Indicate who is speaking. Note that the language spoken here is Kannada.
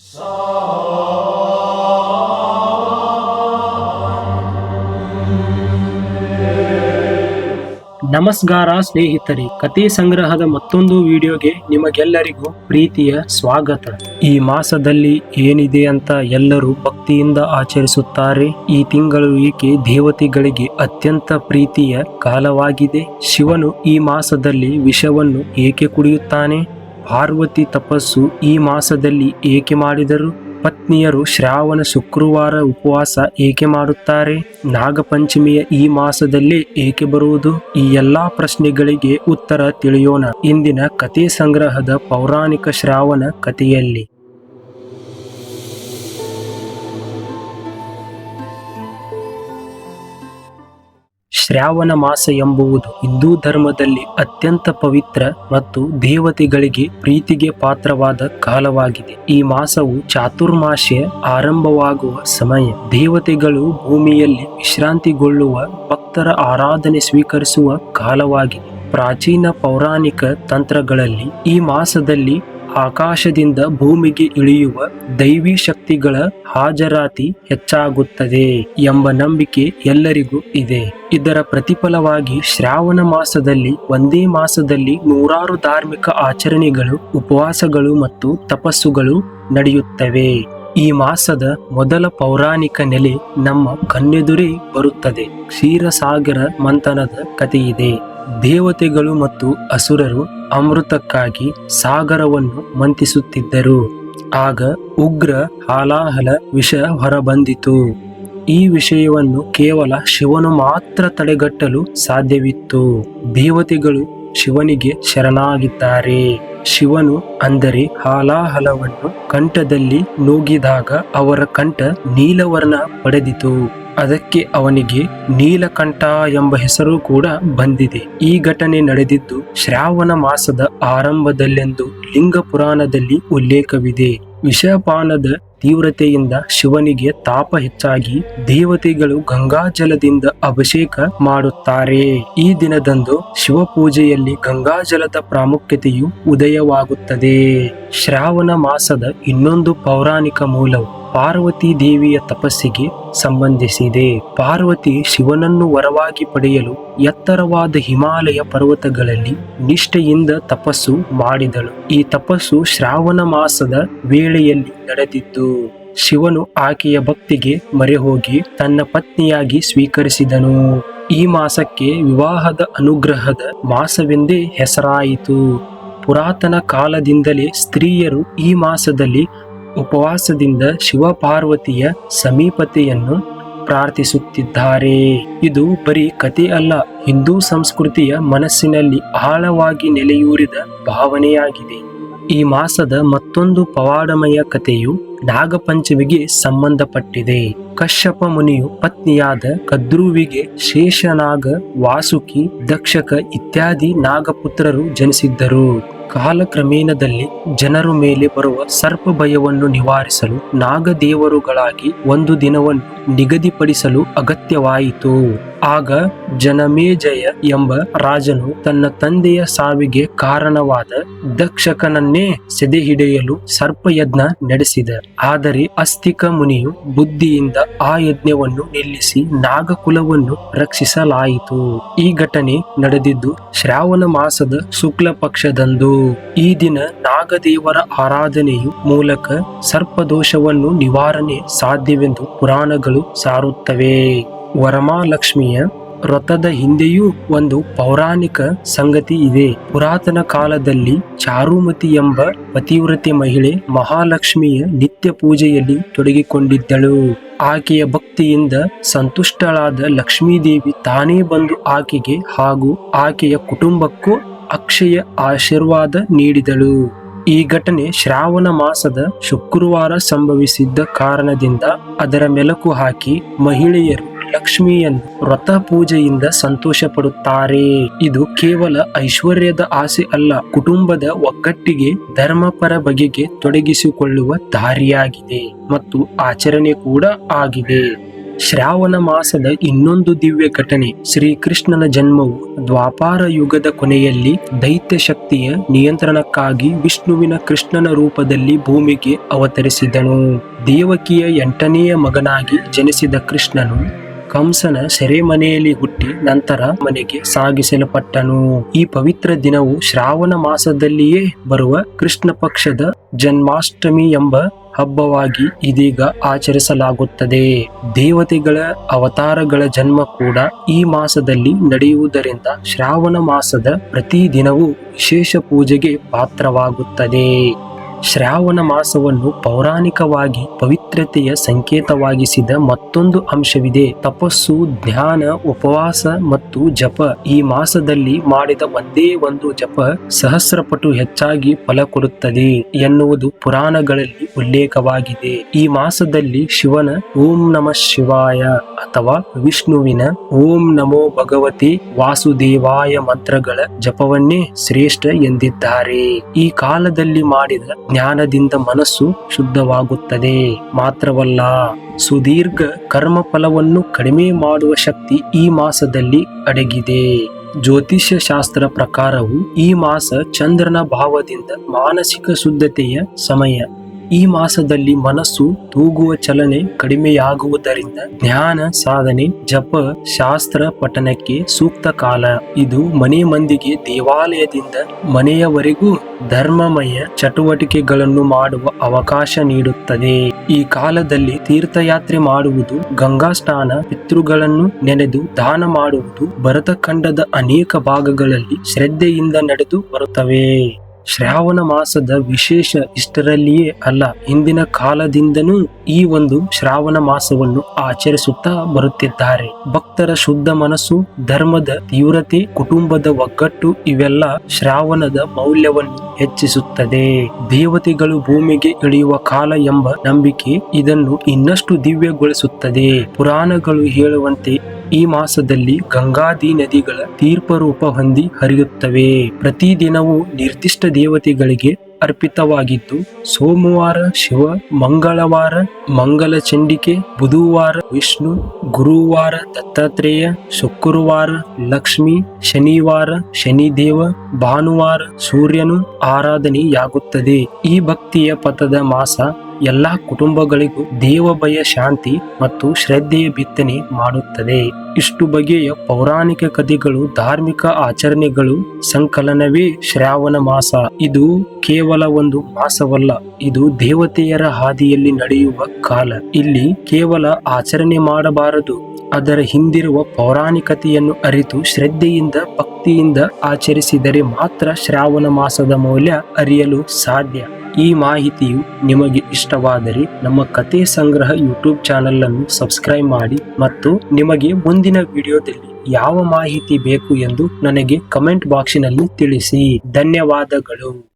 Speaker 1: ನಮಸ್ಕಾರ ಸ್ನೇಹಿತರೆ ಕತೆ ಸಂಗ್ರಹದ ಮತ್ತೊಂದು ವಿಡಿಯೋಗೆ ನಿಮಗೆಲ್ಲರಿಗೂ ಪ್ರೀತಿಯ ಸ್ವಾಗತ. ಈ ಮಾಸದಲ್ಲಿ ಏನಿದೆ ಅಂತ ಎಲ್ಲರೂ ಭಕ್ತಿಯಿಂದ ಆಚರಿಸುತ್ತಾರೆ. ಈ ತಿಂಗಳು ಏಕೆ ದೇವತೆಗಳಿಗೆ ಅತ್ಯಂತ ಪ್ರೀತಿಯ ಕಾಲವಾಗಿದೆ? ಶಿವನು ಈ ಮಾಸದಲ್ಲಿ ವಿಷವನ್ನು ಏಕೆ ಕುಡಿಯುತ್ತಾನೆ? ಪಾರ್ವತಿ ತಪಸ್ಸು ಈ ಮಾಸದಲ್ಲಿ ಏಕೆ ಮಾಡಿದರು? ಪತ್ನಿಯರು ಶ್ರಾವಣ ಶುಕ್ರವಾರ ಉಪವಾಸ ಏಕೆ ಮಾಡುತ್ತಾರೆ? ನಾಗಪಂಚಮಿಯ ಈ ಮಾಸದಲ್ಲಿ ಏಕೆ ಬರುವುದು? ಈ ಎಲ್ಲಾ ಪ್ರಶ್ನೆಗಳಿಗೆ ಉತ್ತರ ತಿಳಿಯೋಣ. ಇಂದಿನ ಕಥೆ ಸಂಗ್ರಹದ ಪೌರಾಣಿಕ ಶ್ರಾವಣ ಕಥೆಯಲ್ಲಿ. ಶ್ರಾವಣ ಮಾಸ ಎಂಬುವುದು ಹಿಂದೂ ಧರ್ಮದಲ್ಲಿ ಅತ್ಯಂತ ಪವಿತ್ರ ಮತ್ತು ದೇವತೆಗಳಿಗೆ ಪ್ರೀತಿಗೆ ಪಾತ್ರವಾದ ಕಾಲವಾಗಿದೆ. ಈ ಮಾಸವು ಚಾತುರ್ಮಾಸ್ಯ ಆರಂಭವಾಗುವ ಸಮಯ. ದೇವತೆಗಳು ಭೂಮಿಯಲ್ಲಿ ವಿಶ್ರಾಂತಿಗೊಳ್ಳುವ, ಭಕ್ತರ ಆರಾಧನೆ ಸ್ವೀಕರಿಸುವ ಕಾಲವಾಗಿದೆ. ಪ್ರಾಚೀನ ಪೌರಾಣಿಕ ತಂತ್ರಗಳಲ್ಲಿ ಈ ಮಾಸದಲ್ಲಿ ಆಕಾಶದಿಂದ ಭೂಮಿಗೆ ಇಳಿಯುವ ದೈವಿ ಶಕ್ತಿಗಳ ಹಾಜರಾತಿ ಹೆಚ್ಚಾಗುತ್ತದೆ ಎಂಬ ನಂಬಿಕೆ ಎಲ್ಲರಿಗೂ ಇದೆ. ಇದರ ಪ್ರತಿಫಲವಾಗಿ ಶ್ರಾವಣ ಮಾಸದಲ್ಲಿ ಒಂದೇ ಮಾಸದಲ್ಲಿ ನೂರಾರು ಧಾರ್ಮಿಕ ಆಚರಣೆಗಳು, ಉಪವಾಸಗಳು ಮತ್ತು ತಪಸ್ಸುಗಳು ನಡೆಯುತ್ತವೆ. ಈ ಮಾಸದ ಮೊದಲ ಪೌರಾಣಿಕ ನೆಲೆ ನಮ್ಮ ಕಣ್ಣೆದುರೇ ಬರುತ್ತದೆ. ಕ್ಷೀರಸಾಗರ ಮಂಥನದ ಕಥೆಯಿದೆ. ದೇವತೆಗಳು ಮತ್ತು ಅಸುರರು ಅಮೃತಕ್ಕಾಗಿ ಸಾಗರವನ್ನು ಮಂತಿಸುತ್ತಿದ್ದರು ಆಗ ಉಗ್ರ ಹಾಲಾಹಲ ವಿಷ ಹೊರಬಂದಿತು. ಈ ವಿಷಯವನ್ನು ಕೇವಲ ಶಿವನು ಮಾತ್ರ ತಡೆಗಟ್ಟಲು ಸಾಧ್ಯವಿತ್ತು. ದೇವತೆಗಳು ಶಿವನಿಗೆ ಶರಣಾಗಿದ್ದಾರೆ. ಶಿವನು ಅಂದರೆ ಹಾಲಾಹಲವನ್ನು ಕಂಠದಲ್ಲಿ ನೂಗಿದಾಗ ಅವರ ಕಂಠ ನೀಲವರ್ಣ ಪಡೆದಿತು. ಅದಕ್ಕೆ ಅವನಿಗೆ ನೀಲಕಂಠ ಎಂಬ ಹೆಸರು ಕೂಡ ಬಂದಿದೆ. ಈ ಘಟನೆ ನಡೆದಿದ್ದು ಶ್ರಾವಣ ಮಾಸದ ಆರಂಭದಲ್ಲೆಂದು ಲಿಂಗ ಪುರಾಣದಲ್ಲಿ ಉಲ್ಲೇಖವಿದೆ. ವಿಷಪಾನದ ತೀವ್ರತೆಯಿಂದ ಶಿವನಿಗೆ ತಾಪ ಹೆಚ್ಚಾಗಿ ದೇವತೆಗಳು ಗಂಗಾಜಲದಿಂದ ಅಭಿಷೇಕ ಮಾಡುತ್ತಾರೆ. ಈ ದಿನದಂದು ಶಿವಪೂಜೆಯಲ್ಲಿ ಗಂಗಾಜಲದ ಪ್ರಾಮುಖ್ಯತೆಯು ಉದಯವಾಗುತ್ತದೆ. ಶ್ರಾವಣ ಮಾಸದ ಇನ್ನೊಂದು ಪೌರಾಣಿಕ ಮೂಲವು ಪಾರ್ವತಿ ದೇವಿಯ ತಪಸ್ಸಿಗೆ ಸಂಬಂಧಿಸಿದೆ. ಪಾರ್ವತಿ ಶಿವನನ್ನು ವರವಾಗಿ ಪಡೆಯಲು ಎತ್ತರವಾದ ಹಿಮಾಲಯ ಪರ್ವತಗಳಲ್ಲಿ ನಿಷ್ಠೆಯಿಂದ ತಪಸ್ಸು ಮಾಡಿದಳು. ಈ ತಪಸ್ಸು ಶ್ರಾವಣ ಮಾಸದ ವೇಳೆಯಲ್ಲಿ ನಡೆದಿದ್ದು ಶಿವನು ಆಕೆಯ ಭಕ್ತಿಗೆ ಮೊರೆಹೋಗಿ ತನ್ನ ಪತ್ನಿಯಾಗಿ ಸ್ವೀಕರಿಸಿದನು. ಈ ಮಾಸಕ್ಕೆ ವಿವಾಹದ ಅನುಗ್ರಹದ ಮಾಸವೆಂದೇ ಹೆಸರಾಯಿತು. ಪುರಾತನ ಕಾಲದಿಂದಲೇ ಸ್ತ್ರೀಯರು ಈ ಮಾಸದಲ್ಲಿ ಉಪವಾಸದಿಂದ ಶಿವಪಾರ್ವತಿಯ ಸಮೀಪತೆಯನ್ನು ಪ್ರಾರ್ಥಿಸುತ್ತಿದ್ದಾರೆ. ಇದು ಬರೀ ಕತೆ ಅಲ್ಲ, ಹಿಂದೂ ಸಂಸ್ಕೃತಿಯ ಮನಸ್ಸಿನಲ್ಲಿ ಆಳವಾಗಿ ನೆಲೆಯೂರಿದ ಭಾವನೆಯಾಗಿದೆ. ಈ ಮಾಸದ ಮತ್ತೊಂದು ಪವಾಡಮಯ ಕಥೆಯು ನಾಗಪಂಚಮಿಗೆ ಸಂಬಂಧಪಟ್ಟಿದೆ. ಕಶ್ಯಪ ಮುನಿಯು ಪತ್ನಿಯಾದ ಕದ್ರುವಿಗೆ ಶೇಷನಾಗ ವಾಸುಕಿ, ದಕ್ಷಕ ಇತ್ಯಾದಿ ನಾಗಪುತ್ರರು ಜನಿಸಿದ್ದರು. ಕಾಲಕ್ರಮೇಣದಲ್ಲಿ ಜನರು ಮೇಲೆ ಬರುವ ಸರ್ಪ ಭಯವನ್ನು ನಿವಾರಿಸಲು ನಾಗದೇವರುಗಳಾಗಿ ಒಂದು ದಿನವನ್ನು ನಿಗದಿಪಡಿಸಲು ಅಗತ್ಯವಾಯಿತು. ಆಗ ಜನಮೇಜಯ ಎಂಬ ರಾಜನು ತನ್ನ ತಂದೆಯ ಸಾವಿಗೆ ಕಾರಣವಾದ ದಕ್ಷಕನನ್ನೇ ಸೆದೆಹಿಡಿಯಲು ಸರ್ಪಯಜ್ಞ ನಡೆಸಿದ. ಆದರೆ ಅಸ್ತಿಕ ಮುನಿಯು ಬುದ್ಧಿಯಿಂದ ಆ ಯಜ್ಞವನ್ನು ನಿಲ್ಲಿಸಿ ನಾಗಕುಲವನ್ನು ರಕ್ಷಿಸಲಾಯಿತು. ಈ ಘಟನೆ ನಡೆದಿದ್ದು ಶ್ರಾವಣ ಮಾಸದ ಶುಕ್ಲ ಪಕ್ಷದಂದು ಈ ದಿನ ನಾಗದೇವರ ಆರಾಧನೆಯು ಮೂಲಕ ಸರ್ಪದೋಷವನ್ನು ನಿವಾರಣೆ ಸಾಧ್ಯವೆಂದು ಪುರಾಣಗಳು ಸಾರುತ್ತವೆ. ವರಮಹಾಲಕ್ಷ್ಮಿಯ ವ್ರತದ ಹಿಂದೆಯೂ ಒಂದು ಪೌರಾಣಿಕ ಸಂಗತಿ ಇದೆ. ಪುರಾತನ ಕಾಲದಲ್ಲಿ ಚಾರುಮತಿ ಎಂಬ ಪತಿವ್ರತೆ ಮಹಿಳೆ ಮಹಾಲಕ್ಷ್ಮಿಯ ನಿತ್ಯ ಪೂಜೆಯಲ್ಲಿ ತೊಡಗಿಕೊಂಡಿದ್ದಳು. ಆಕೆಯ ಭಕ್ತಿಯಿಂದ ಸಂತುಷ್ಟಳಾದ ಲಕ್ಷ್ಮೀದೇವಿ ತಾನೇ ಬಂದು ಆಕೆಗೆ ಹಾಗೂ ಆಕೆಯ ಕುಟುಂಬಕ್ಕೂ ಅಕ್ಷಯ ಆಶೀರ್ವಾದ ನೀಡಿದಳು. ಈ ಘಟನೆ ಶ್ರಾವಣ ಮಾಸದ ಶುಕ್ರವಾರ ಸಂಭವಿಸಿದ್ದ ಕಾರಣದಿಂದ ಅದರ ಮೆಲುಕು ಹಾಕಿ ಮಹಿಳೆಯರು ಲಕ್ಷ್ಮಿಯನ್ನು ವ್ರತ ಪೂಜೆಯಿಂದ ಸಂತೋಷ ಪಡುತ್ತಾರೆ ಇದು ಕೇವಲ ಐಶ್ವರ್ಯದ ಆಸೆ ಅಲ್ಲ, ಕುಟುಂಬದ ಒಗ್ಗಟ್ಟಿಗೆ ಧರ್ಮಪರ ಬಗೆಗೆ ತೊಡಗಿಸಿಕೊಳ್ಳುವ ದಾರಿಯಾಗಿದೆ ಮತ್ತು ಆಚರಣೆ ಕೂಡ ಆಗಿದೆ. ಶ್ರಾವಣ ಮಾಸದ ಇನ್ನೊಂದು ದಿವ್ಯ ಘಟನೆ, ಶ್ರೀಕೃಷ್ಣನ ಜನ್ಮವು ದ್ವಾಪಾರ ಯುಗದ ಕೊನೆಯಲ್ಲಿ ದೈತ್ಯ ಶಕ್ತಿಯ ನಿಯಂತ್ರಣಕ್ಕಾಗಿ ವಿಷ್ಣುವಿನ ಕೃಷ್ಣನ ರೂಪದಲ್ಲಿ ಭೂಮಿಗೆ ಅವತರಿಸಿದನು. ದೇವಕಿಯ ಎಂಟನೆಯ ಮಗನಾಗಿ ಜನಿಸಿದ ಕೃಷ್ಣನು ಕಂಸನ ಸೆರೆಮನೆಯಲ್ಲಿ ಹುಟ್ಟಿ ನಂತರ ಮನೆಗೆ ಸಾಗಿಸಲ್ಪಟ್ಟನು. ಈ ಪವಿತ್ರ ದಿನವು ಶ್ರಾವಣ ಮಾಸದಲ್ಲಿಯೇ ಬರುವ ಕೃಷ್ಣ ಪಕ್ಷದ ಜನ್ಮಾಷ್ಟಮಿ ಎಂಬ ಹಬ್ಬವಾಗಿ ಇದೀಗ ಆಚರಿಸಲಾಗುತ್ತದೆ. ದೇವತೆಗಳ ಅವತಾರಗಳ ಜನ್ಮ ಕೂಡ ಈ ಮಾಸದಲ್ಲಿ ನಡೆಯುವುದರಿಂದ ಶ್ರಾವಣ ಮಾಸದ ಪ್ರತಿ ದಿನವೂ ವಿಶೇಷ ಪೂಜೆಗೆ ಪಾತ್ರವಾಗುತ್ತದೆ. ಶ್ರಾವಣ ಮಾಸವನ್ನು ಪೌರಾಣಿಕವಾಗಿ ಪವಿತ್ರತೆಯ ಸಂಕೇತವಾಗಿಸಿದ ಮತ್ತೊಂದು ಅಂಶವಿದೆ. ತಪಸ್ಸು, ಧ್ಯಾನ, ಉಪವಾಸ ಮತ್ತು ಜಪ ಈ ಮಾಸದಲ್ಲಿ ಮಾಡಿದ ಒಂದೇ ಒಂದು ಜಪ ಸಹಸ್ರಪಟು ಹೆಚ್ಚಾಗಿ ಫಲ ಕೊಡುತ್ತದೆ ಎನ್ನುವುದು ಪುರಾಣಗಳಲ್ಲಿ ಉಲ್ಲೇಖವಾಗಿದೆ. ಈ ಮಾಸದಲ್ಲಿ ಶಿವನ ಓಂ ನಮ ಶಿವಾಯ ಅಥವಾ ವಿಷ್ಣುವಿನ ಓಂ ನಮೋ ಭಗವತಿ ವಾಸುದೇವಾಯ ಮಂತ್ರಗಳ ಜಪವನ್ನೇ ಶ್ರೇಷ್ಠ ಎಂದಿದ್ದಾರೆ. ಈ ಕಾಲದಲ್ಲಿ ಮಾಡಿದ ಜ್ಞಾನದಿಂದ ಮನಸ್ಸು ಶುದ್ಧವಾಗುತ್ತದೆ. ಮಾತ್ರವಲ್ಲ, ಸುದೀರ್ಘ ಕರ್ಮ ಫಲವನ್ನು ಕಡಿಮೆ ಮಾಡುವ ಶಕ್ತಿ ಈ ಮಾಸದಲ್ಲಿ ಅಡಗಿದೆ. ಜ್ಯೋತಿಷ್ಯ ಶಾಸ್ತ್ರ ಪ್ರಕಾರವು ಈ ಮಾಸ ಚಂದ್ರನ ಭಾವದಿಂದ ಮಾನಸಿಕ ಶುದ್ಧತೆಯ ಸಮಯ ಈ ಮಾಸದಲ್ಲಿ ಮನಸ್ಸು ತೂಗುವ ಚಲನೆ ಕಡಿಮೆಯಾಗುವುದರಿಂದ ಜ್ಞಾನ ಸಾಧನೆ, ಜಪ, ಶಾಸ್ತ್ರ ಪಠನಕ್ಕೆ ಸೂಕ್ತ ಕಾಲ. ಇದು ಮನೆ ಮಂದಿಗೆ ದೇವಾಲಯದಿಂದ ಮನೆಯವರೆಗೂ ಧರ್ಮಮಯ ಚಟುವಟಿಕೆಗಳನ್ನು ಮಾಡುವ ಅವಕಾಶ ನೀಡುತ್ತದೆ. ಈ ಕಾಲದಲ್ಲಿ ತೀರ್ಥಯಾತ್ರೆ ಮಾಡುವುದು, ಗಂಗಾ ಸ್ನಾನ, ಪಿತೃಗಳನ್ನು ನೆನೆದು ದಾನ ಮಾಡುವುದು ಭರತಖಂಡದ ಅನೇಕ ಭಾಗಗಳಲ್ಲಿ ಶ್ರದ್ಧೆಯಿಂದ ನಡೆದು ಬರುತ್ತವೆ. ಶ್ರಾವಣ ಮಾಸದ ವಿಶೇಷ ಇಷ್ಟರಲ್ಲಿಯೇ ಅಲ್ಲ ಹಿಂದಿನ ಕಾಲದಿಂದನೂ ಈ ಒಂದು ಶ್ರಾವಣ ಮಾಸವನ್ನು ಆಚರಿಸುತ್ತಾ ಬರುತ್ತಿದ್ದಾರೆ. ಭಕ್ತರ ಶುದ್ಧ ಮನಸ್ಸು, ಧರ್ಮದ ತೀವ್ರತೆ, ಕುಟುಂಬದ ಒಗ್ಗಟ್ಟು ಇವೆಲ್ಲ ಶ್ರಾವಣದ ಮೌಲ್ಯವನ್ನು ಹೆಚ್ಚಿಸುತ್ತದೆ. ದೇವತೆಗಳು ಭೂಮಿಗೆ ಇಳಿಯುವ ಕಾಲ ಎಂಬ ನಂಬಿಕೆ ಇದನ್ನು ಇನ್ನಷ್ಟು ದಿವ್ಯಗೊಳಿಸುತ್ತದೆ. ಪುರಾಣಗಳು ಹೇಳುವಂತೆ ಈ ಮಾಸದಲ್ಲಿ ಗಂಗಾದಿ ನದಿಗಳ ತೀರ್ಪರೂಪ ಹೊಂದಿ ಹರಿಯುತ್ತವೆ. ಪ್ರತಿದಿನವೂ ನಿರ್ದಿಷ್ಟ ದೇವತೆಗಳಿಗೆ ಅರ್ಪಿತವಾಗಿದ್ದು, ಸೋಮವಾರ ಶಿವ, ಮಂಗಳವಾರ ಮಂಗಲ ಚಂಡಿಕೆ, ಬುಧವಾರ ವಿಷ್ಣು, ಗುರುವಾರ ದತ್ತಾತ್ರೇಯ, ಶುಕ್ರವಾರ ಲಕ್ಷ್ಮಿ, ಶನಿವಾರ ಶನಿದೇವ, ಭಾನುವಾರ ಸೂರ್ಯನು ಆರಾಧನೆಯಾಗುತ್ತದೆ. ಈ ಭಕ್ತಿಯ ಪಥದ ಮಾಸ ಎಲ್ಲಾ ಕುಟುಂಬಗಳಿಗೂ ದೇವಭಯ, ಶಾಂತಿ ಮತ್ತು ಶ್ರದ್ಧೆಯ ಬಿತ್ತನೆ ಮಾಡುತ್ತದೆ. ಇಷ್ಟು ಬಗೆಯ ಪೌರಾಣಿಕ ಕಥೆಗಳು, ಧಾರ್ಮಿಕ ಆಚರಣೆಗಳು, ಸಂಕಲನವೇ ಶ್ರಾವಣ ಮಾಸ. ಇದು ಕೇವಲ ಒಂದು ಮಾಸವಲ್ಲ, ಇದು ದೇವತೆಯರ ಹಾದಿಯಲ್ಲಿ ನಡೆಯುವ ಕಾಲ. ಇಲ್ಲಿ ಕೇವಲ ಆಚರಣೆ ಮಾಡಬಾರದು, ಅದರ ಹಿಂದಿರುವ ಪೌರಾಣಿಕತೆಯನ್ನು ಅರಿತು ಶ್ರದ್ಧೆಯಿಂದ, ಭಕ್ತಿಯಿಂದ ಆಚರಿಸಿದರೆ ಮಾತ್ರ ಶ್ರಾವಣ ಮಾಸದ ಮೌಲ್ಯ ಅರಿಯಲು ಸಾಧ್ಯ. ಈ ಮಾಹಿತಿಯು ನಿಮಗೆ ಇಷ್ಟವಾದರೆ ನಮ್ಮ ಕತೆ ಸಂಗ್ರಹ ಯೂಟ್ಯೂಬ್ ಚಾನೆಲ್ ಅನ್ನು ಸಬ್ಸ್ಕ್ರೈಬ್ ಮಾಡಿ ಮತ್ತು ನಿಮಗೆ ಮುಂದಿನ ವಿಡಿಯೋದಲ್ಲಿ ಯಾವ ಮಾಹಿತಿ ಬೇಕು ಎಂದು ನನಗೆ ಕಮೆಂಟ್ ಬಾಕ್ಸಿನಲ್ಲಿ ತಿಳಿಸಿ. ಧನ್ಯವಾದಗಳು.